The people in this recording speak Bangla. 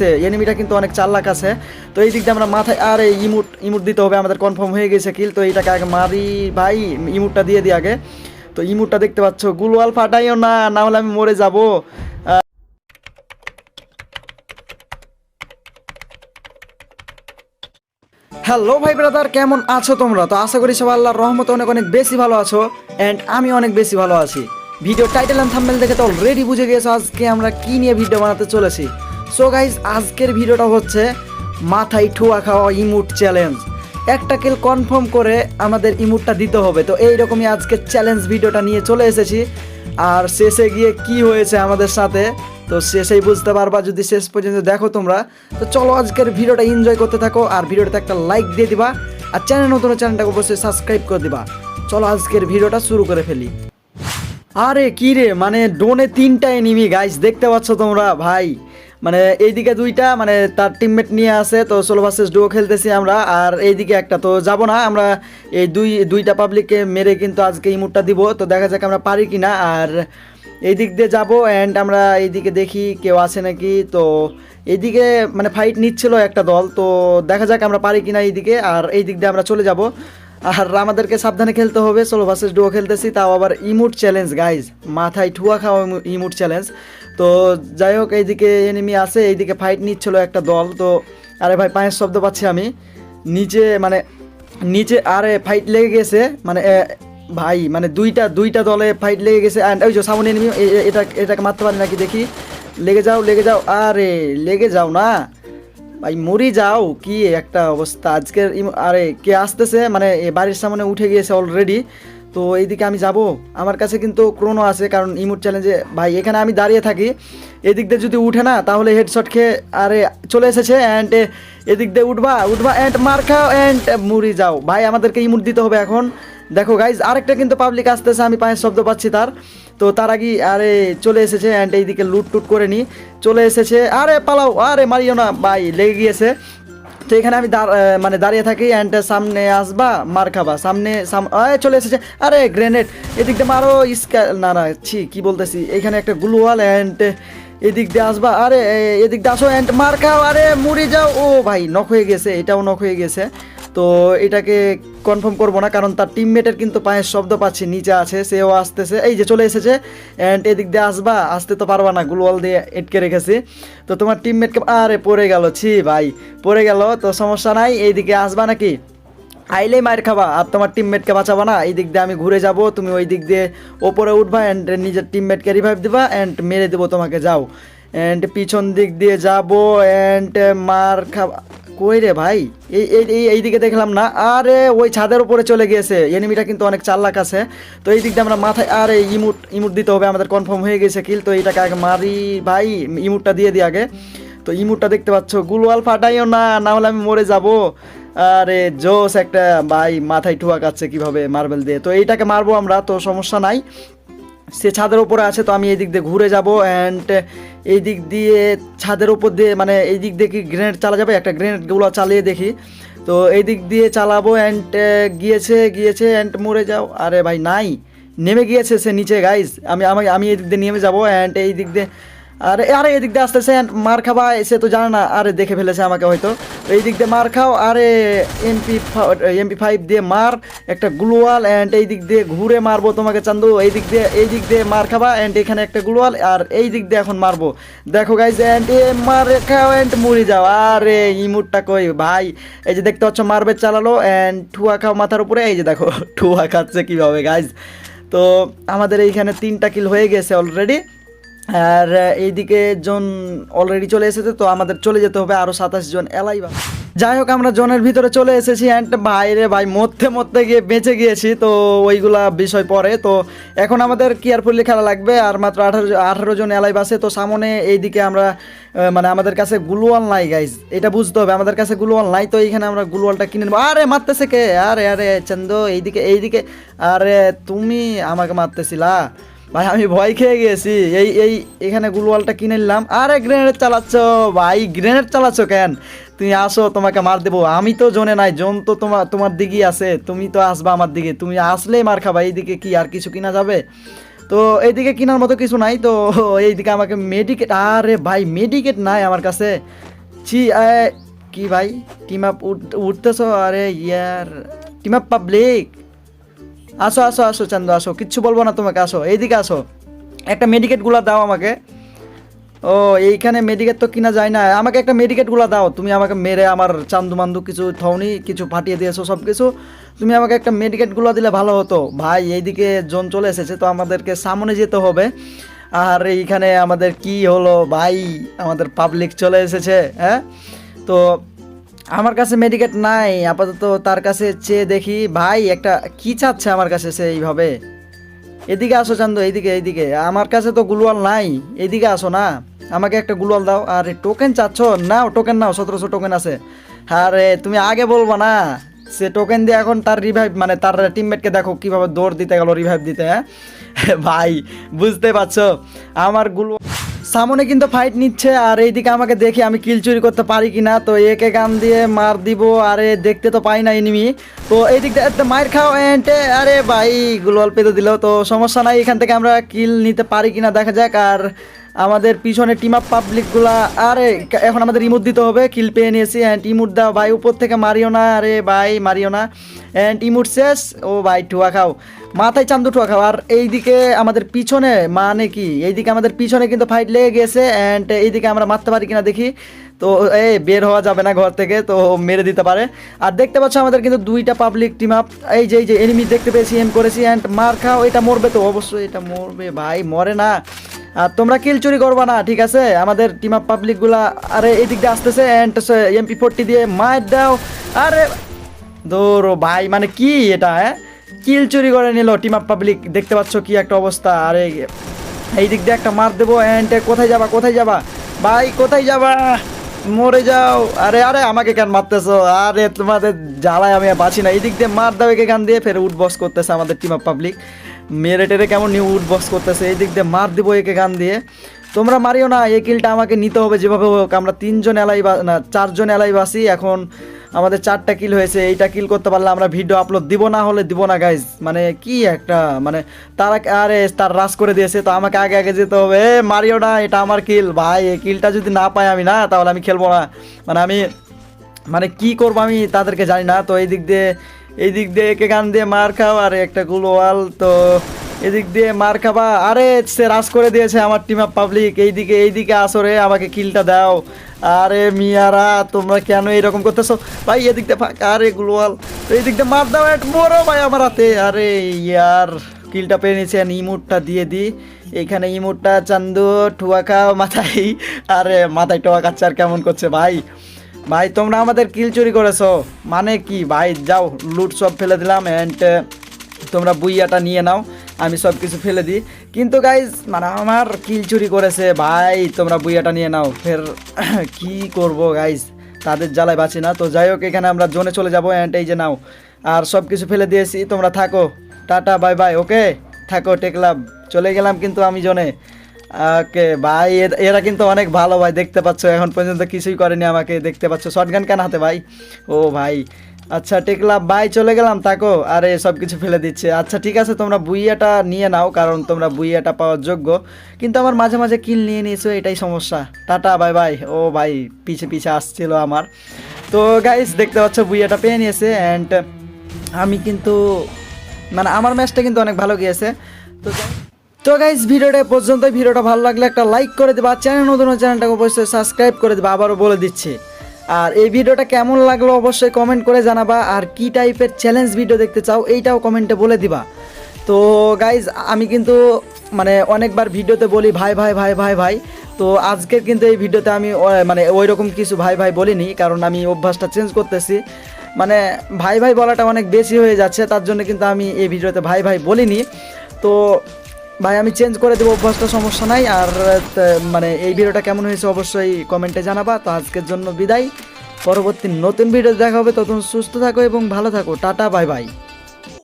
দেখছে এনিমিটা কিন্তু অনেক চাল্লাক আছে। তো এই দিক দিয়ে আমরা মাথায় আরে, ইমুট ইমুট দিতে হবে, আমাদের কনফার্ম হয়ে গেছে কিল তো এইটাকে আগে মারি। ভাই, ইমুটটা দিয়ে দিই আগে। তো ইমুটটা দেখতে পাচ্ছ গুলওয়াল ফাটাইও না না হলে আমি মরে যাব। হ্যালো ভাই ব্রাদার, কেমন আছো তোমরা? তো আশা করি সবাই আল্লাহর রহমতে অনেক অনেক বেশি ভালো আছো অ্যান্ড আমি অনেক বেশি ভালো আছি। ভিডিও টাইটেল অ্যান্ড থাম্বনেল দেখে তো অলরেডি বুঝে গিয়েছো আজকে আমরা কি নিয়ে ভিডিও বানাতে চলেছি। সো গাইজ আজকের ভিডিওটা হচ্ছে মাথায় ঠুয়া খাওয়া ইমুট চ্যালেঞ্জ একটা কিল কনফার্ম করে আমাদের ইমুটটা দিতে হবে। তো এইরকমই আজকে চ্যালেঞ্জ ভিডিওটা নিয়ে চলে এসেছি। আর শেষে গিয়ে কি হয়েছে আমাদের সাথে, তো শেষেই বুঝতে পারবা যদি শেষ পর্যন্ত দেখো তোমরা। তো চলো আজকের ভিডিওটা এনজয় করতে থাকো আর ভিডিওটাতে একটা লাইক দিয়ে দিবা। আর চ্যানেল নতুন চ্যানেলটাকে অবশ্যই সাবস্ক্রাইব করে দিবা। চলো আজকের ভিডিওটা শুরু করে ফেলি। আরে কি রে মানে ডোনে তিনটা এনিমি গাইস দেখতে পাচ্ছ তোমরা, ভাই। মানে এইদিকে দুইটা মানে তার টিমমেট নিয়ে আসে তো ষোলো ভার্সেস ডুও খেলতেছি আমরা। আর এইদিকে একটা, তো যাব না, আমরা এই দুই, দুইটা পাবলিককে মেরে কিন্তু আজকে ইমুটটা দিব। তো দেখা যাক আমরা পারি কি না আর এই দিক দিয়ে যাব অ্যান্ড আমরা এইদিকে দেখি কেউ আছে নাকি। তো এইদিকে মানে ফাইট নিচ্ছিল একটা দল, তো দেখা যাক আমরা পারি কিনা এইদিকে। আর এই দিক দিয়ে আমরা চলে যাব। আর আমাদেরকে সাবধানে খেলতে হবে। সোলো ভার্সেস ডুও খেলতেছি, তাও আবার ইমুট চ্যালেঞ্জ গাইজ মাথায় ঠুয়া খাওয়া ইমুট চ্যালেঞ্জ তো যাই হোক, এইদিকে এনিমি আছে, এইদিকে ফাইট নিচ্ছিল একটা দল। তো আরে ভাই, পায়ের শব্দ পাচ্ছি আমি। নিচে মানে নিচে, আরে ফাইট লেগে গেছে মানে ভাই মানে দুইটা দুইটা দলে ফাইট লেগে গেছে। অ্যান্ড ওই যে সামনে এনিমি এটা, এটাকে মারতে পারি নাকি দেখি। লেগে যাও লেগে যাও। আরে, লেগে যাও না। ভাই, মরি যাও, কি একটা অবস্থা। আজকের আরে, কে আসতেছে মানে বাড়ির সামনে উঠে গিয়েছে অলরেডি তো এইদিকে আমি যাব। আমার কাছে কিন্তু ক্রোনো আছে, কারণ ইমোট চ্যালেঞ্জে ভাই, এখানে আমি দাঁড়িয়ে থাকি। এদিক দিয়ে যদি উঠে না, তাহলে হেডশট খেয়ে, আরে, চলে এসেছে অ্যান্ড এদিক দিয়ে উঠবা উঠবা অ্যান্ড মার খাও অ্যান্ড মুড়ি যাও। ভাই, আমাদেরকে ইমোট দিতে হবে এখন। দেখো গাইজ আরেকটা কিন্তু পাবলিক আসতেছে, আমি পায়ের শব্দ পাচ্ছি তার। তো তার আগে আরে, চলে এসেছে অ্যান্ড এইদিকে লুট টুট করে নি। চলে এসেছে, আরে, পালাও, আরে, মারিও না, ভাই, লেগে গিয়েছে। তো এখানে আমি মানে দাঁড়িয়ে থাকি অ্যান্ড সামনে আসবা, মার খাবা। সামনে চলে এসেছে, আরে গ্রেনেড এদিক দিয়ে মারো ইস্কা না না, ছি, কী বলতেছি? এখানে একটা গ্লুয়াল অ্যান্ড এদিক দিয়ে আসবা, আরে এদিক দিয়ে আসো অ্যান্ড মার খাও, আরে, মুড়ি যাও। ও, ভাই নখ হয়ে গেছে, এটাও নক হয়ে গেছে। তো এটাকে কনফার্ম করব না, কারণ তার টিমমেটের কিন্তু পায়ের শব্দ পাচ্ছি, নিচে আছে, সেও আসতেছে, এই যে চলে এসেছে অ্যান্ড এদিক দিয়ে আসবা, আসতে তো পারবা না গ্লুয়াল দিয়ে এটকে রেখেছি। তো তোমার টিমমেটকে আরে, পড়ে গেল, ছি ভাই, পড়ে গেল, তো সমস্যা নাই, এইদিকে আসবা নাকি? আইলেই মায়ের খাবা, আর তোমার টিমমেটকে বাঁচাবা না এই দিক দিয়ে আমি ঘুরে যাব, তুমি ওই দিক দিয়ে ওপরে উঠবা অ্যান্ড নিজের টিমমেটকে রিভাইভ দিবা অ্যান্ড মেরে দেবো তোমাকে, যাও। অ্যান্ড পিছন দিক দিয়ে যাব অ্যান্ড মার খাবা কই রে ভাই? এই এই এই এইদিকে দেখলাম না। আরে, ওই ছাদের উপরে চলে গিয়েছে। এনিমিটা কিন্তু অনেক চাল্লাক আছে। তো এই দিক দিয়ে আমরা মাথায়, আরে, ইমুট ইমুট দিতে হবে। আমাদের কনফার্ম হয়ে গেছে কিল তো এইটাকে আগে মারি, ভাই, ইমুটটা দিয়ে দিই আগে। তো ইমুটটা দেখতে পাচ্ছ? গুলওয়াল ফাটাইও না না হলে আমি মরে যাব। আরে জোস একটা, ভাই, মাথায় ঠুয়া কাচ্ছে কীভাবে মার্বেল দিয়ে। তো এইটাকে মারবো আমরা, তো সমস্যা নাই। সে ছাদের ওপরে আছে, তো আমি এই দিক দিয়ে ঘুরে যাব অ্যান্ড এই দিক দিয়ে ছাদের ওপর দিয়ে মানে এই দিক দিয়ে কি গ্রেনেড চালা যাবে? একটা গ্রেনেডগুলো চালিয়ে দেখি। তো এই দিক দিয়ে চালাবো অ্যান্ড গিয়েছে গিয়েছে অ্যান্ড মরে যাও। আরে ভাই, নাই। নেমে গিয়েছে সে নিচে গাইজ আমি আমি আমি এই দিক দিয়ে নেমে যাব অ্যান্ড এই দিক দিয়ে আরে আরে, এদিক দিয়ে আসতেছে মার খাবা, সে তো জানে না, আরে, দেখে ফেলেছে আমাকে হয়তো। এই দিক দিয়ে মার খাও, আরে এমপি এমপি ফাইভ দিয়ে মার, একটা গ্লোয়াল অ্যান্ড এই দিক দিয়ে ঘুরে মারবো তোমাকে চান্দু এই দিক দিয়ে এই দিক দিয়ে মার খাবা অ্যান্ড এখানে একটা গ্লুয়াল, আর এই দিক দিয়ে এখন মারবো। দেখো গাইজ অ্যান্ড এ মার খাও অ্যান্ড মুড়ি যাও। আরে ইমুটটা কই, ভাই? এই যে দেখতে পাচ্ছ, মারবে, চালালো অ্যান্ড ঠুয়া খাও মাথার উপরে, এই যে দেখো, ঠুয়া খাচ্ছে কীভাবে গাইজ তো আমাদের এইখানে তিনটা কিল হয়ে গেছে অলরেডি আর এইদিকে জন অলরেডি চলে এসেছে, তো আমাদের চলে যেতে হবে আরও সাতাশ জন এলাই বা যাই হোক, আমরা জনের ভিতরে চলে এসেছি অ্যান্ড বাইরে ভাই মধ্যে মধ্যে গিয়ে বেঁচে গিয়েছি, তো ওইগুলা বিষয় পরে। তো এখন আমাদের কেয়ারফুলি খেলা লাগবে, আর মাত্র আঠারো আঠারো জন এলাই বাসে তো সামনে এইদিকে আমরা মানে আমাদের কাছে গুলওয়াল নাই গাইজ এটা বুঝতে হবে, আমাদের কাছে গুলওয়াল নাই, তো এইখানে আমরা গুলওয়ালটা কিনে নেব। আরে, মারতেছে কে? আরে আরে, চন্দ, এইদিকে এইদিকে। আরে, তুমি আমাকে মারতেছিলা? ভাই, আমি ভয় খেয়ে গেছি। এই এই, এখানে গুলওয়ালটা কিনে নিলাম। আরে গ্রেনেড চালাচ্ছ। ভাই গ্রেনেড চালাচ্ছ কেন? তুমি আসো, তোমাকে মার দেবো। আমি তো জোনে নাই, জোন তো তোমার তোমার দিকেই আছে। তুমি তো আসবা আমার দিকে। তুমি আসলেই মার খাবা। এইদিকে কি আর কিছু কিনা যাবে? তো এইদিকে কেনার মতো কিছু নাই তো। এইদিকে আমাকে মেডিকেট আরে ভাই মেডিকেট নাই আমার কাছে। ছি কি ভাই? টিম আপ উঠতেছো? আরে, ইয়ার টিম আপ পাবলিক আসো আসো আসো, চান্দু, আসো। কিচ্ছু বলব না তোমাকে, আসো। এইদিকে আসো। একটা মেডিকেটগুলো দাও আমাকে। ও, এইখানে মেডিকেট তো কিনা যায় না। আমাকে একটা মেডিকেটগুলো দাও। তুমি আমাকে মেরে আমার চান্দু মান্দু কিছু থওনি, কিছু ফাটিয়ে দিয়েছ সব কিছু তুমি আমাকে একটা মেডিকেটগুলো দিলে ভালো হতো। ভাই, এইদিকে জোন চলে এসেছে, তো আমাদেরকে সামনে যেতে হবে। আর এইখানে আমাদের কি হলো? ভাই, আমাদের পাবলিক চলে এসেছে হ্যাঁ? তো আমার কাছে মেডিকেট নাই, আপাতত তার কাছে চেয়ে দেখি, ভাই, একটা কি চাচ্ছে আমার কাছে সে এইভাবে? এদিকে আসো চান্দু এইদিকে এইদিকে আমার কাছে তো গুলওয়াল নাই, এদিকে আসো না, আমাকে একটা গুলওয়াল দাও, আর টোকেন চাচ্ছ, নাও টোকেন নাও, সতেরোশো টোকেন আছে। আরে, তুমি আগে বলব না, সে টোকেন দিয়ে এখন তার রিভাইভ মানে তার টিমমেটকে দেখো কীভাবে দৌড় দিতে গেল রিভাইভ দিতে হ্যাঁ? ভাই, বুঝতে পারছ, আমারগুলো সামনে কিন্তু ফাইট নিচ্ছে, আর এইদিকে আমাকে দেখে আমি কিল চুরি করতে পারি কিনা। তো একে গান দিয়ে মার দিব, আরে দেখতে তো পাই না এনিমি তো এই দিক দিয়ে মায়ের খাও এন্টে আরে ভাই গুলোয়াল পেতে দিল। তো সমস্যা নাই, এখান থেকে আমরা কিল নিতে পারি কিনা দেখা যাক, আর আমাদের পিছনে টিম আপ পাবলিকগুলা আরে, এখন আমাদের ইমুট দিতে হবে কিল পেয়ে নিয়েছি অ্যান্ড ইমুট দাও, ভাই, উপর থেকে মারিও না, আরে, ভাই, মারিও না অ্যান্ড ইমুট শেষ, ও ভাই, ঠুয়া খাও, মাথায় চান্দু ঠুয়া খাও, আর এইদিকে আমাদের পিছনে মানে কি, এইদিকে আমাদের পিছনে কিন্তু ফাইট লেগে গেছে অ্যান্ড এইদিকে আমরা মারতে পারি কিনা দেখি, তো এই বের হওয়া যাবে না ঘর থেকে, তো মেরে দিতে পারে, আর দেখতে পাচ্ছ আমাদের কিন্তু দুইটা পাবলিক টিম আপ এই যে এই যে এনিমি দেখতে পেয়েছি এম করেছি অ্যান্ড মার খাও, এটা মরবে তো, অবশ্যই এটা মরবে, ভাই, মরে না তোমরা কিল চুরি করবা না, ঠিক আছে? আমাদের টিম আপ পাবলিকগুলা আরে এই দিক দিয়ে আসতেছে অ্যান্ড এমপি ফোরটি দিয়ে মার দাও। আরে, দৌড়ো ভাই মানে কি এটা হ্যাঁ? কিল চুরি করে নিল টিম আপ পাবলিক দেখতে পাচ্ছ কি একটা অবস্থা। আরে এই দিক দিয়ে একটা মার দেবো অ্যান্ড কোথায় যাবা কোথায় যাবা? ভাই, কোথায় যাবা? মরে যাও। আরে আরে, আমাকে কেন মারতেছো? আরে, তোমাদের জ্বালায় আমি বাঁচি না। এই দিক দিয়ে মার দাও, একে গান দিয়ে ফের উঠ বস করতেছে আমাদের টিম আপ পাবলিক মেরে টেরে কেমন নিউ উঠ বক্স করতেছে, এই দিক দিয়ে মার দিব একে গান দিয়ে। তোমরা মারিও না, এই কিলটা আমাকে নিতে হবে, যেভাবে হোক। আমরা তিনজন এলাই বা না, চারজন এলাই বাসি, এখন আমাদের চারটা কিল হয়েছে, এইটা কিল করতে পারলে আমরা ভিডিও আপলোড দিব না হলে দিব না গাইজ মানে কি একটা মানে তারা আরে, তার রাস করে দিয়েছে, তো আমাকে আগে আগে যেতে হবে। এ, মারিও না, এটা আমার কিল। ভাই, এই কিলটা যদি না পাই আমি না, তাহলে আমি খেলব না। মানে আমি মানে কি করব আমি তাদেরকে জানি না, তো এই দিক দিয়ে এই দিক দিয়ে একে গান দিয়ে মার খাও, আর একটা গুলোয়াল তো। এদিক দিয়ে মার খাবা। আরে, সে রাস করে দিয়েছে আমার টিম আপ পাবলিক এইদিকে এইদিকে আসরে আমাকে কিলটা দাও। আরে মিয়ারা, তোমরা কেন এরকম করতেছো? ভাই এদিক দিয়ে আরে গুলোয়াল, তো এই দিয়ে মার দাও এক বড় ভাই আমার হাতে। আরে ইয়ার, কিলটা পেয়ে নিয়েছে ইমুটটা দিয়ে দিই এখানে ইমুটটা, চান্দু ঠুয়া খাও মাথায়। আরে, মাথায় টোয়া আর কেমন করছে ভাই? ভাই, তোমরা আমাদের কিল চুরি করেছ। মানে কি? ভাই, যাও, লুট সব ফেলে দিলাম অ্যান্ড তোমরা বুইয়াটা নিয়ে নাও, আমি সব কিছু ফেলে দিই। কিন্তু গাইজ মানে আমার কিল চুরি করেছে, ভাই, তোমরা বুইয়াটা নিয়ে নাও। ফের কি করব গাইজ তাদের জ্বালায় বাঁচি না। তো যাই হোক, এখানে আমরা জোনে চলে যাব অ্যান্ড এই যে নাও। আর সব কিছু ফেলে দিয়েছি, তোমরা থাকো। টাটা বাই বাই ওকে থাকো টেকলাম চলে গেলাম কিন্তু আমি জোনে ওকে, ভাই এরা কিন্তু অনেক ভালো, ভাই, দেখতে পাচ্ছ, এখন পর্যন্ত কিছুই করেনি আমাকে, দেখতে পাচ্ছ। শর্টগান কেন হাতে, ভাই? ও, ভাই। আচ্ছা টেকলাম ভাই, চলে গেলাম, তাকো। আরে সব কিছু ফেলে দিচ্ছে। আচ্ছা ঠিক আছে, তোমরা বুইয়াটা নিয়ে নাও, কারণ তোমরা বুইয়াটা পাওয়ার যোগ্য। কিন্তু আমার মাঝে মাঝে কিল নিয়ে নিয়েছো, এটাই সমস্যা। Tata, bye by. ও, ভাই, পিছে পিছে আসছিল আমার। তো গাইস দেখতে পাচ্ছ, বুইয়াটা পেয়ে নিয়েছে অ্যান্ড আমি কিন্তু মানে আমার ম্যাচটা কিন্তু অনেক ভালো গিয়েছে। তো তো গাইজ ভিডিওটা পর্যন্ত ভিডিওটা ভালো লাগলে একটা লাইক করে দেবা। চ্যানেল নতুন চ্যানেলটাকে অবশ্যই সাবস্ক্রাইব করে দেবা, আবারও বলে দিচ্ছি। আর এই ভিডিওটা কেমন লাগল অবশ্যই কমেন্ট করে জানাবা। আর কি টাইপের চ্যালেঞ্জ ভিডিও দেখতে চাও, এইটাও কমেন্টে বলে দিবা। তো গাইজ আমি কিন্তু মানে অনেকবার ভিডিওতে বলি, ভাই ভাই ভাই ভাই ভাই। তো আজকের কিন্তু এই ভিডিওতে আমি মানে ওই রকম কিছু ভাই ভাই বলিনি, কারণ আমি অভ্যাসটা চেঞ্জ করতেছি। মানে ভাই ভাই বলাটা অনেক বেশি হয়ে যাচ্ছে, তার জন্য কিন্তু আমি এই ভিডিওতে ভাই ভাই বলিনি। তো ভাই, আমি চেঞ্জ করে দেবো অভ্যাসটা সমস্যা নাই। আর মানে এই ভিডিওটা কেমন হয়েছে অবশ্যই কমেন্টে জানাবা। তো আজকের জন্য বিদায়। পরবর্তী নতুন ভিডিও দেখা হবে। তখন সুস্থ থাকো এবং ভালো থাকো। Tata, bye bye.